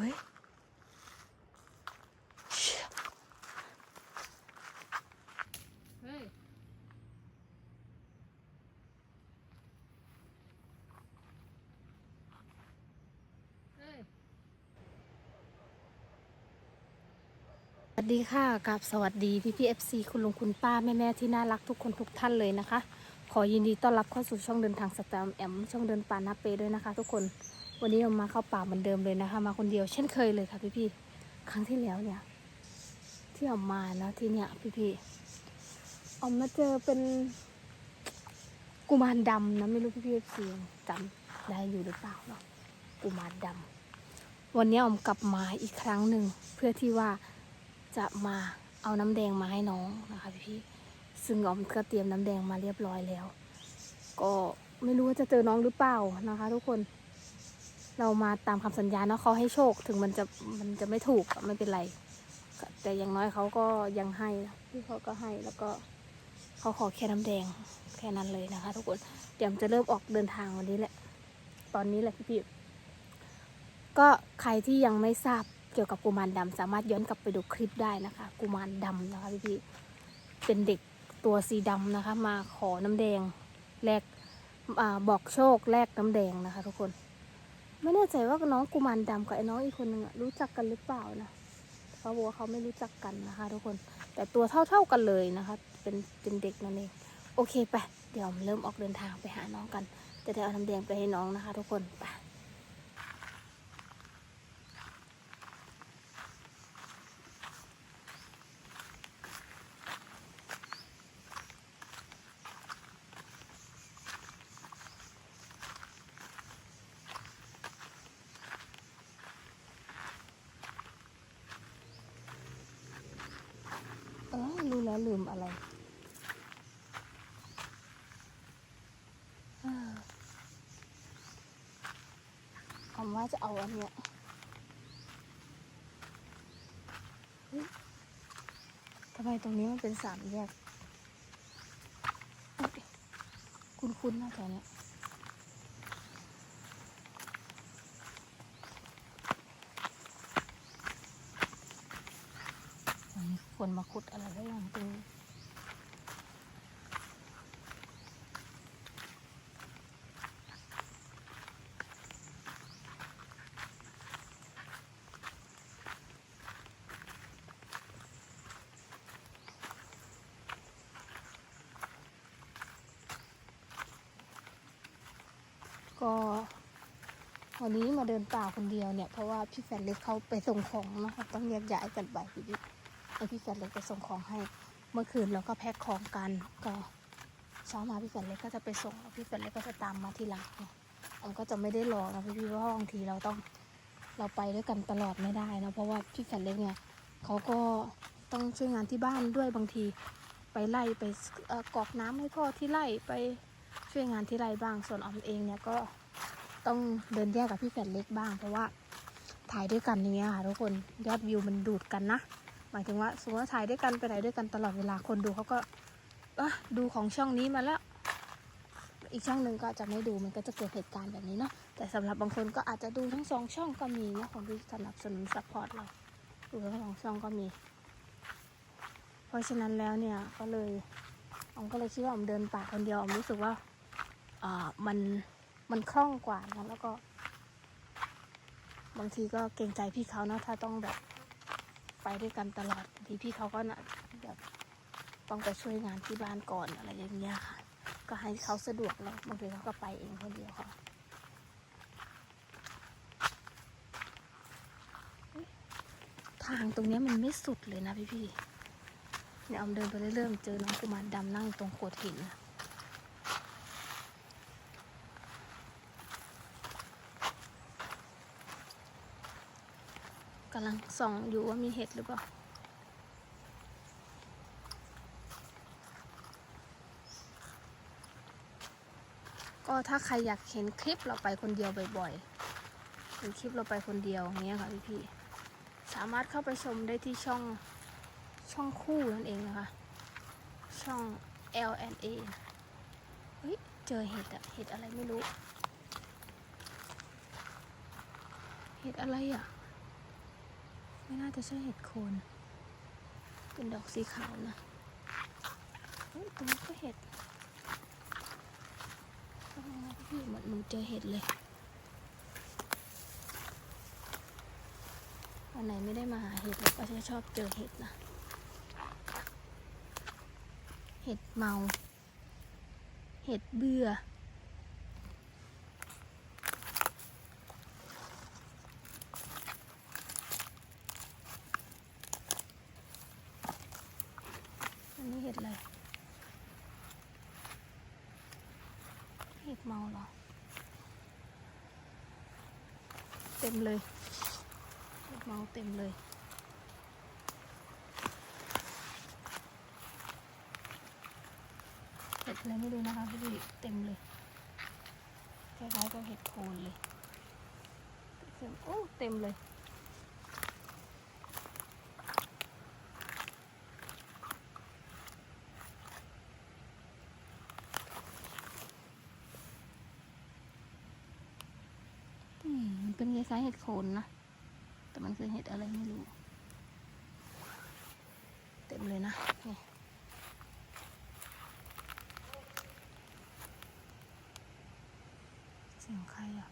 ฮ้ยเชี่ยเฮ้ยเฮ้ยสวัสดีค่ะกับสวัสดีพี่พี่เอฟซีคุณลุงคุณป้าแม่แม่ๆที่น่ารักทุกคนทุกท่านเลยนะคะ ขอยินดีต้อนรับเข้าสู่ช่องเดินทางสแตมแอมช่องเดินป่านาเปด้วยนะคะ ทุกคน วันนี้เรามาเข้าป่าเหมือนเดิมเลยนะคะ มาคนเดียวเช่นเคยเลยค่ะพี่พี่ๆครั้งที่แล้วเนี่ย ที่ออกมาแล้วที่เนี่ยพี่พี่ๆออกมาเจอเป็นกุมารดำนะไม่รู้พี่พี่เอฟซีจำได้อยู่หรือเปล่าเนาะกุมารดำวันนี้ออมกลับมาอีกครั้งหนึ่งเพื่อที่ว่าจะมาเอาน้ำแดงมาให้น้องนะคะ พี่ซึ่งออมก็เตรียมน้ำแดงมาเรียบร้อยแล้ว ก็ไม่รู้ว่าจะเจอน้องหรือเปล่านะคะ ทุกคน เรามาตามคำสัญญาเนาะเขาให้โชคถึงมันจะมันจะไม่ถูกไม่เป็นไร แต่อย่างน้อยเขาก็ยังให้พี่เขาก็ให้แล้วก็เขาขอแค่น้ำแดงแค่นั้นเลยนะคะ ทุกคนเดี๋ยวจะเริ่มออกเดินทางวันนี้แหละ ตอนนี้แหละพี่ๆก็ใครที่ยังไม่ทราบเกี่ยวกับกุมารดำสามารถย้อนกลับไปดูคลิปได้นะคะ กุมารดำนะคะพี่พี่เป็นเด็กตัวสีดำนะคะ มาขอน้ำแดงแลกบอกโชคแลกน้ำแดงนะคะ ทุกคน ไม่แน่ใจว่าน้องกุมารดำกับไอ้น้องอีกคนนึงอะรู้จักกันหรือเปล่านะเขาบอกว่าเขาไม่รู้จักกันนะคะ ทุกคน แต่ตัวเท่าๆกันเลยนะคะ เป็นเป็นเด็กนั่นเอง โอเคไป เดี๋ยวเริ่มออกเดินทางไปหาน้องกัน จะได้เอาน้ำแดงไปให้น้องนะคะ ทุกคนไป เออรู้แล้วลืมอะไรเออาจะเอาอันเนี้ยทำไมตรงนี้มันเป็นสามแยกเอ้ยคุ้นๆนะแถวเนี้ยมันมีคนมาขุดอะไรได้ยังตรง ก็วันนี้มาเดินป่าคนเดียวเนี่ยเพราะว่าพี่แฟนเล็กเขาไปส่งของนะคะต้องแยกย้ายกันไปพี่ดิให้พี่แฟนเล็กไปส่งของให้ เมื่อคืนเราก็แพ็คของกันก็เช้ามาพี่แฟนเล็กก็จะไปส่งพี่แฟนเล็กก็จะตามมาทีหลังเนก็จะไม่ได้รอนะพี่พี่เพราะว่าบางทีเราต้องเราไปด้วยกันตลอดไม่ได้นะเพราะว่าพี่แฟนเล็กเนี่ยเขาก็ต้องช่วยงานที่บ้านด้วยบางที ไปไล่ไปกรอกน้ำให้พ่อที่ไร่ไป ช่วยงานที่ไรบ้าง ส่วนออมเองเนี่ยก็ต้องเดินแยกกับพี่แฟนเล็กบ้าง เพราะว่าถ่ายด้วยกันอย่างเงี้ยค่ะทุกคนยอดวิวมันดูดกันนะ หมายถึงว่าสมมติว่าถ่ายด้วยกันไปไหนด้วยกันตลอดเวลาคนดูเขาก็เอะดูของช่องนี้มาแล้ว อีกช่องหนึ่งก็จะไม่ดูมันก็จะเกิดเหตุการณ์แบบนี้เนาะแต่สำหรับบางคนก็อาจจะดูทั้งสองช่องก็มีนะคนที่สนับสนุนซัพพอร์ตเราดูทั้งสองช่องก็มี เพราะฉะนั้นแล้วเนี่ยก็เลยอมก็เลยคิดว่าอมเดินป่าคนเดียวอมรู้สึกว่า อ่ามันมันคล่องกว่านะแล้วก็ บางทีก็เกรงใจพี่เขาเนาะถ้าต้องแบบไปด้วยกันตลอดบางทีพี่เขาก็นะแบบต้องไปช่วยงานที่บ้านก่อนอะไรอย่างเงี้ยค่ะ ก็ให้เขาสะดวกแล้วบางทีเขาก็ไปเองคนเดียวค่ะทางตรงนี้มันไม่สุดเลยนะพี่พี่ๆเนี่ยอมเดินไปเรื่อยๆเจอน้องกุมารดำนั่งตรงโขดหินนะำลังส่องอยู่ว่ามีเห็ดหรือเปล่า ก็ถ้าใครอยากเห็นคลิปเราไปคนเดียวบ่อยๆหรือคลิปเราไปคนเดียวอย่างเงี้ยค่ะพี่ๆสามารถเข้าไปชมได้ที่ช่องช่องคู่นั่นเองนะคะ ช่อง L N A เฮ้ย เจอเห็ดอะเห็ดอะไรไม่รู้ เห็ดอะไรอะ ไม่น่าจะใช่เห็ดโคน เป็นดอกสีขาวนะเฮ้ยตรงนี้ก็เห็ดพี่เหมือนหนูเจอเห็ดเลย วันไหนไม่ได้มาหาเห็ดก็จะชอบเจอเห็ดนะ เห็ดเมา เห็ดเบื่อ อันนี้เห็ดอะไร เห็ดเมาเหรอ เต็มเลยลูกเมาเต็มเลย เห็ดอะไรไม่รู้นะคะพี่เต็มเลยคล้ายๆกับเห็ดโคนเลยเต็มโอ้ เต็มเลย อืมมันเป็นคล้ายๆเห็ดโค นนะ แต่มันคือเห็ดอะไรไม่รู้ เต็มเลยนะนี่เสียงใครอะ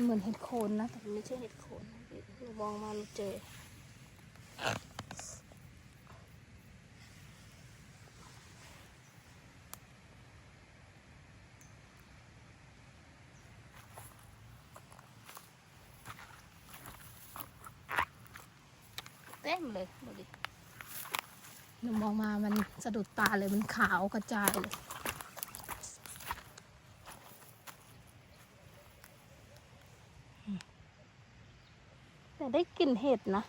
มันเหมือนเห็ดโคนนะแต่มันไม่ใช่เห็ดโคนหนูมองมาหนูเจอเต็มเลยดูดิหนูมองมามันสะดุดตาเลยมันขาวกระจายเลย แต่ได้กลิ่นเห็ดนะ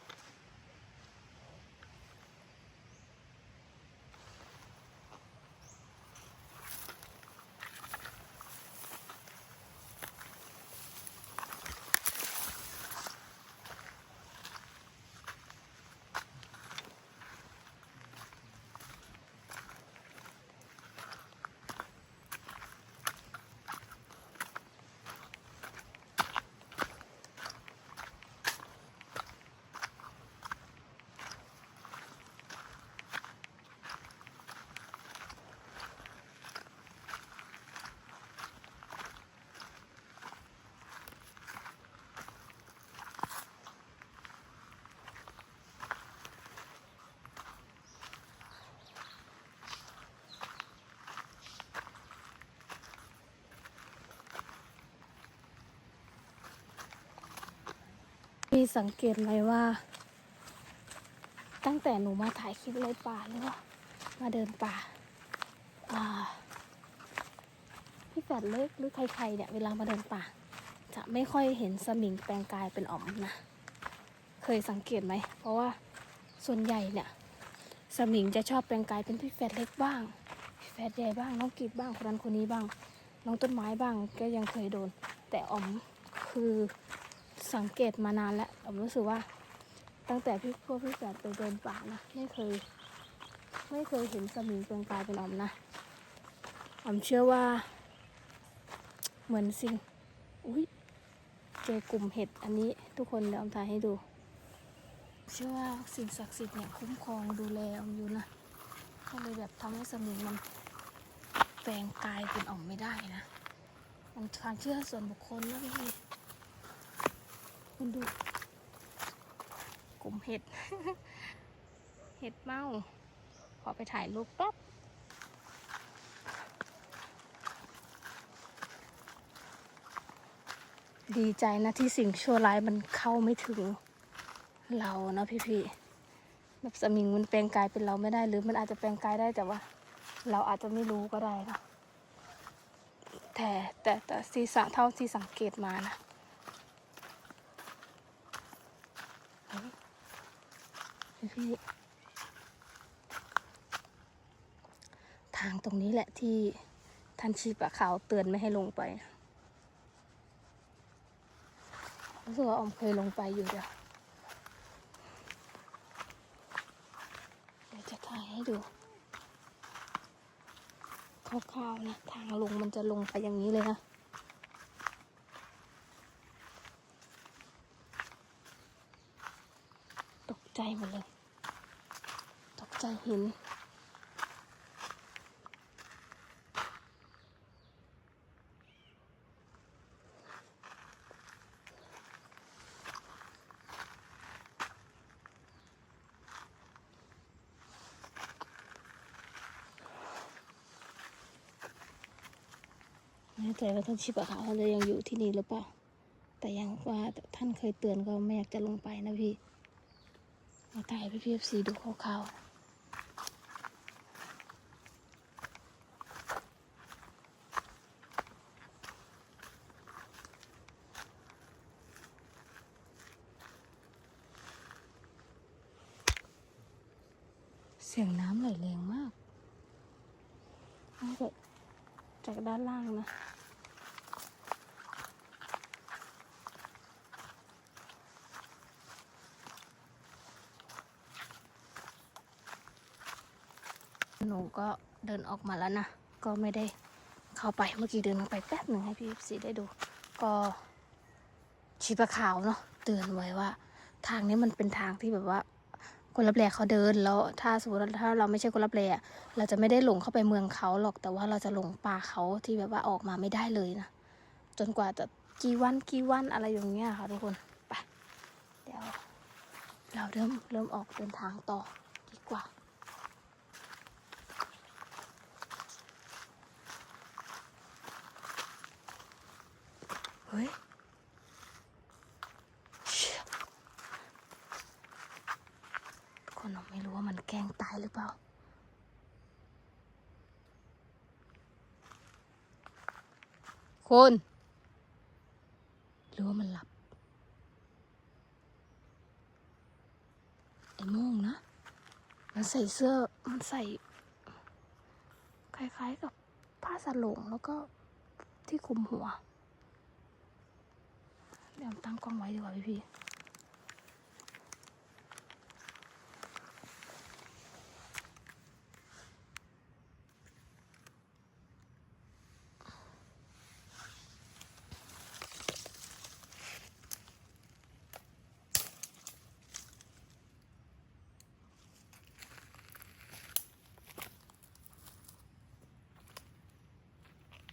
สังเกตไหมว่า ตั้งแต่หนูมาถ่ายคลิปเลยป่าหรือว่ามาเดินป่าพี่แฝดเล็กหรือใครๆเนี่ยเวลามาเดินป่า จะไม่ค่อยเห็นสมิงแปลงกายเป็นอ๋อมนะ เคยสังเกตไหม เพราะว่าส่วนใหญ่เนี่ย สมิงจะชอบแปลงกายเป็นพี่แฝดเล็กบ้าง พี่แฝดใหญ่บ้างน้องกีบบ้างคนนั้นคนนี้บ้าง น้องต้นไม้บ้างก็ยังเคยโดน แต่อ๋อมคือ สังเกตมานานแล้วอ๋อมรู้สึกว่า ตั้งแต่พี่พวกพี่แฝดไปเดินป่านะไม่เคย ไม่เคยเห็นสมิงแปลงกายเป็นอมนะอ๋อมเชื่อว่า เหมือนสิ่งอุ้ยเจอกลุ่มเห็ดอันนี้ ทุกคนเดี๋ยวอมถ่ายให้ดู เชื่อว่าสิ่งศักดิ์สิทธิ์เนี่ยคุ้มครองดูแลอมอยู่นะก็เลยแบบทำให้สมิงมันแปลงกายเป็นออมไม่ได้นะมันความเชื่อส่วนบุคคลนะพี่ คุณดูกลุ่มเห็ด เห็ดเมา ขอไปถ่ายรูปป๊บดีใจนะที่สิ่งชั่วร้ายมันเข้าไม่ถึงเรานะพี่ๆแบบสมิงมันแปลงกายเป็นเราไม่ได้หรือมันอาจจะแปลงกายได้แต่ว่า เราอาจจะไม่รู้ก็ได้นะแต่แต่แต่ศีรษะเท่าที่สังเกตมานะ ทางตรงนี้แหละที่ท่านชีปะขาวเตือนไม่ให้ลงไปรู้สึกว่าอมเคยลงไปอยู่เดียวเดี๋ยวจะถ่ายให้ดูคร่าวๆนะ ทางลงมันจะลงไปอย่างนี้เลยนะ ตก ใจหมดเลย ตกใจหินแน่ใจว่าท่านชิบะขาเขาจะยังอยู่ที่นี่หรือเปล่า แต่ยังว่าท่านเคยเตือนก็ไม่อยากจะลงไปนะพี่ มาถ่ายพี่พีเอฟซีดูคร่าวๆเสียงน้ำไหลแรงมากน่าจะจากด้านล่างนะ หนูก็เดินออกมาแล้วนะ ก็ไม่ได้เข้าไปเมื่อกี้เดินลงไปแป๊บหนึ่งให้พี่ซีได้ดู ก็ชีปะขาวเนาะเตือนไว้ว่า ทางนี้มันเป็นทางที่แบบว่า คนรับแลเขาเดินแล้วถ้าสมมติถ้าเราไม่ใช่คนรับแลอะเราจะไม่ได้หลงเข้าไปเมืองเขาหรอกแต่ว่าเราจะหลงป่าเขาที่แบบว่าออกมาไม่ได้เลยนะจนกว่าจะกี่วันกี่วันอะไรอย่างเงี้ยค่ะทุกคนไปเดี๋ยวเราเริ่มเริ่มออกเดินทางต่อดีกว่า เฮ้ยคนเราไม่รู้ว่ามันแกล้งตายหรือเปล่า คนหรือว่ามันหลับ ไอ้โม่งนะ มันใส่เสื้อ มันใส่ คล้ายๆกับผ้าสลงแล้วก็ที่คลุมหัว เดี๋ยวตั้งกล้องไว้ดีกว่าพี่พี่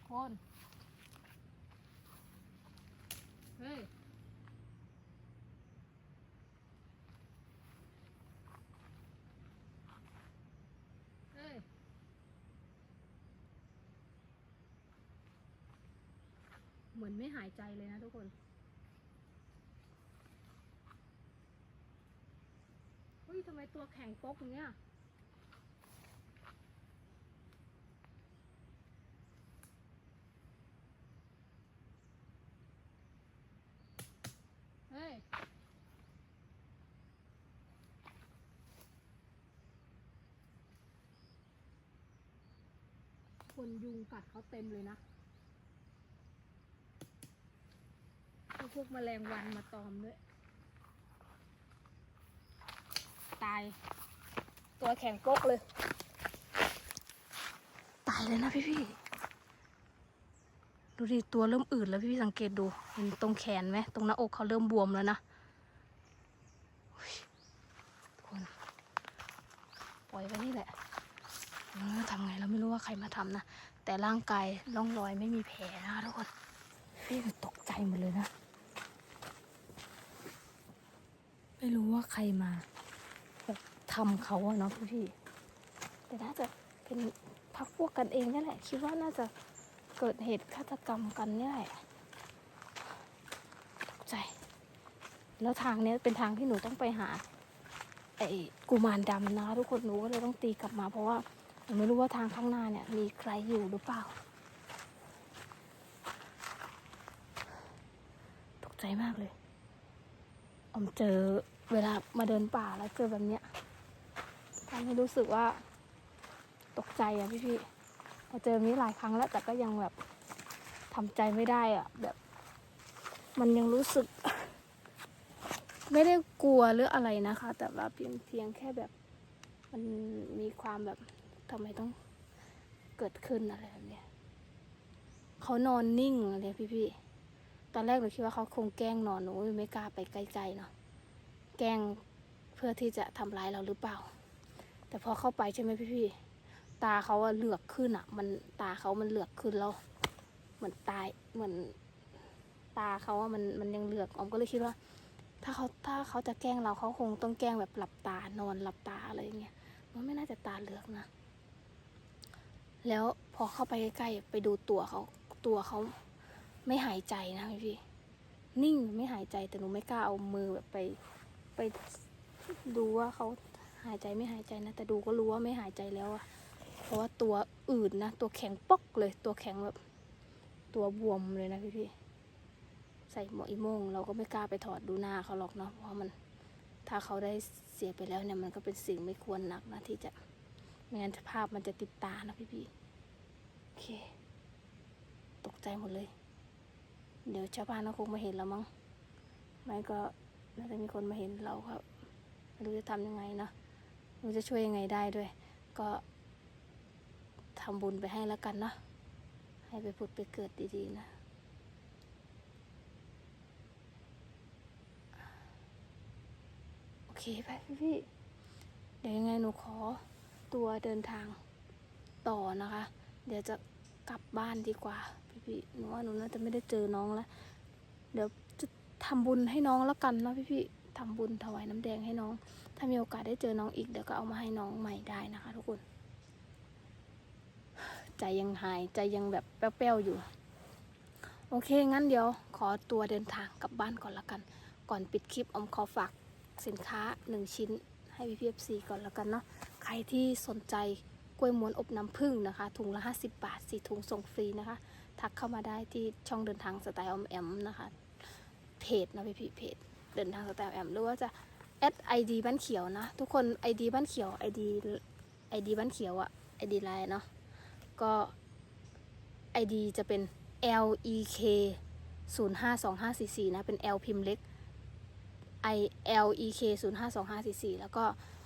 คน เฮ้ย เฮ้ย เหมือนไม่หายใจเลยนะทุกคนเฮ้ยทำไมตัวแข็งป๊กอย่างเงี้ยเฮ้ยคนยุงกัดเขาเต็มเลยนะ วกแมลงวันมาตอมด้วย ตาย ตัวแข็งกกเลย ตายเลยนะพี่พี่ดูดิตัวเริ่มอืดแล้วพี่พี่สังเกตดู เห็นตรงแขนไหมตรงหน้าอกเขาเริ่มบวมแล้วนะทุกคนปล่อยไว้นี่แหละทำไงเราไม่รู้ว่าใครมาทำนะ แต่ร่างกายร่องรอยไม่มีแผลนะทุกคน พี่ตกใจหมดเลยนะ ไม่รู้ว่าใครมาแบบทำเขาอะเนาะพี่พี่แต่น่าจะเป็นพักพวกกันเองนี่แหละ คิดว่าน่าจะเกิดเหตุฆาตกรรมกันนี่แหละตกใจ แล้วทางเนี้ยเป็นทางที่หนูต้องไปหา ไอ้กุมารดำนะทุกคนหนูก็เลยต้องตีกลับมา เพราะว่าหนูไม่รู้ว่าทางข้างหน้าเนี่ย มีใครอยู่หรือเปล่า ตกใจมากเลย มเจอเวลามาเดินป่าแล้วเจอแบบเนี้ยำให้รู้สึกว่าตกใจอะพี่พี่ๆเราเจอนี้หลายครั้งแล้วแต่ก็ยังแบบทำใจไม่ได้อะแบบ มันยังรู้สึก ไม่ได้กลัวหรืออะไรนะคะ แต่ว่าเพียงเพียงแค่แบบ มันมีความแบบทำไมต้องเกิดขึ้นอะไรแบบเนี้ยเขานอนนิ่งเลยพี่พี่ ตอนแรกหนูคิดว่าเขาคงแกล้งนอนหนูไม่กล้าไปใกล้ๆเนาะแกล้งเพื่อที่จะทำร้ายเราหรือเปล่า แต่พอเข้าไปใช่ไหมพี่พี่ๆตาเขาอะเหลือกขึ้นอะมันตาเขามันเหลือกขึ้นแล้วเหมือนตายเหมือนตาเขาอะมันมันยังเหลือกออมก็เลยคิดว่า ถ้าเขาถ้าเขาจะแกล้งเราเขาคงต้องแกล้งแบบหลับตานอนหลับตาอะไรอย่างเงี้ยมันไม่น่าจะตาเหลือกนะแล้วพอเข้าไปใกล้ๆไปดูตัวเขาตัวเขา ไม่หายใจนะพี่พี่ นิ่งไม่หายใจแต่หนูไม่กล้าเอามือแบบไป ไปดูว่าเขาหายใจไม่หายใจนะ แต่ดูก็รู้ว่าไม่หายใจแล้วอะเพราะว่าตัวอืดนะตัวแข็งปอกเลย ตัวแข็งแบบ ตัวบวมเลยนะพี่พี่ใส่หมวกอีโมง เราก็ไม่กล้าไปถอดดูหน้าเขาหรอกเนาะเพราะว่ามันถ้าเขาได้เสียไปแล้วเนี่ยมันก็เป็นสิ่งไม่ควรหนักนะที่จะไม่งั้นภาพมันจะติดตานะพี่พี่โอเค ตกใจหมดเลย เดี๋ยวชาวบ้านก็คงมาเห็นแล้วมั้งไม่ก็น่าจะมีคนมาเห็นเราครับไม่รู้จะทำยังไงนะไม่รู้จะช่วยยังไงได้ด้วย ก็ทำบุญไปให้แล้วกันเนาะให้ไปผุดไปเกิดดีๆนะโอเคไปพี่ๆเดี๋ยวยังไงหนูขอตัวเดินทางต่อนะคะ เดี๋ยวจะกลับบ้านดีกว่า พี่หนูว่าหนูน่าจะไม่ได้เจอน้องแล้ว เดี๋ยวจะทำบุญให้น้องแล้วกันนะพี่ๆทำบุญถวายน้ำแดงให้น้อง ถ้ามีโอกาสได้เจอน้องอีกเดี๋ยวก็เอามาให้น้องใหม่ได้นะคะ ทุกคน ใจยังหายใจยังแบบแป้วๆอยู่ โอเคงั้นเดี๋ยวขอตัวเดินทางกลับบ้านก่อนละกัน ก่อนปิดคลิปออมขอฝากสินค้าหนึ่งชิ้นให้พี่พีเอฟซีก่อนละกันเนาะใครที่สนใจกล้วยม้วนอบน้ำผึ้งนะคะ ถุงละ 50 บาทสี่ถุงส่งฟรีนะคะ ทักเข้ามาได้ที่ช่องเดินทางสไตล์อมแอมนะคะ เพจนะพี่พี่เพจเดินทางสไตล์อมแอมหรือว่าจะแอดไอดีบ้านเขียวนะ ทุกคนไอดีบ้านเขียวไอดีไอดีบ้านเขียวอะไอดีไลน์เนาะก็ ID จะเป็น L E K 0 5 2 5 4 4นะ เป็น L พิมพ์เล็ก I L E K 0 5 2 5 4 4 แล้วก็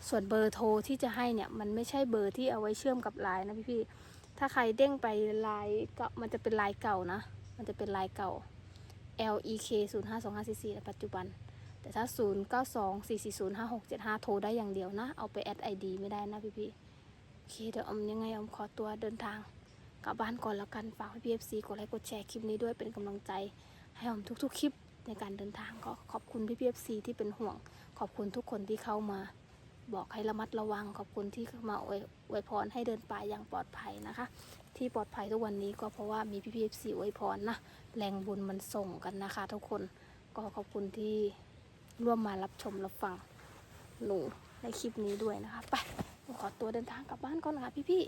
ส่วนเบอร์โทรที่จะให้เนี่ย มันไม่ใช่เบอร์ที่เอาไว้เชื่อมกับไลน์นะพี่พี่ ถ้าใครเด้งไปไลน์ก็มันจะเป็นไลน์เก่านะ มันจะเป็นไลน์เก่า L E K 0 5 2 5 4 4ในปัจจุบัน แต่ถ้า 0 9 2 4 4 0 5 6 7 5 โทรได้อย่างเดียวนะ เอาไปแอด ID ไม่ได้นะพี่พี่ๆโอเค เดี๋ยวอมยังไงอมขอตัวเดินทางกลับบ้านก่อนแล้วกัน ฝากให้พีเอฟซีกดไลค์กดแชร์คลิปนี้ด้วยเป็นกำลังใจ ให้ผมทุกๆคลิปในการเดินทางก็ขอบคุณพี่พีเอฟซีที่เป็นห่วง ขอบคุณทุกคนที่เข้ามา บอกให้ระมัดระวังขอบคุณที่มาอวยอวยพรให้เดินป่าอย่างปลอดภัยนะคะ ที่ปลอดภัยทุกวันนี้ก็เพราะว่ามีพี่พีเอฟซีอวยพรนะแรงบุญมันส่งกันนะคะ ทุกคนก็ขอบคุณที่ร่วมมารับชมรับฟังหนูในคลิปนี้ด้วยนะคะ ไปขอตัวเดินทางกลับบ้านก่อนค่ะพี่พี่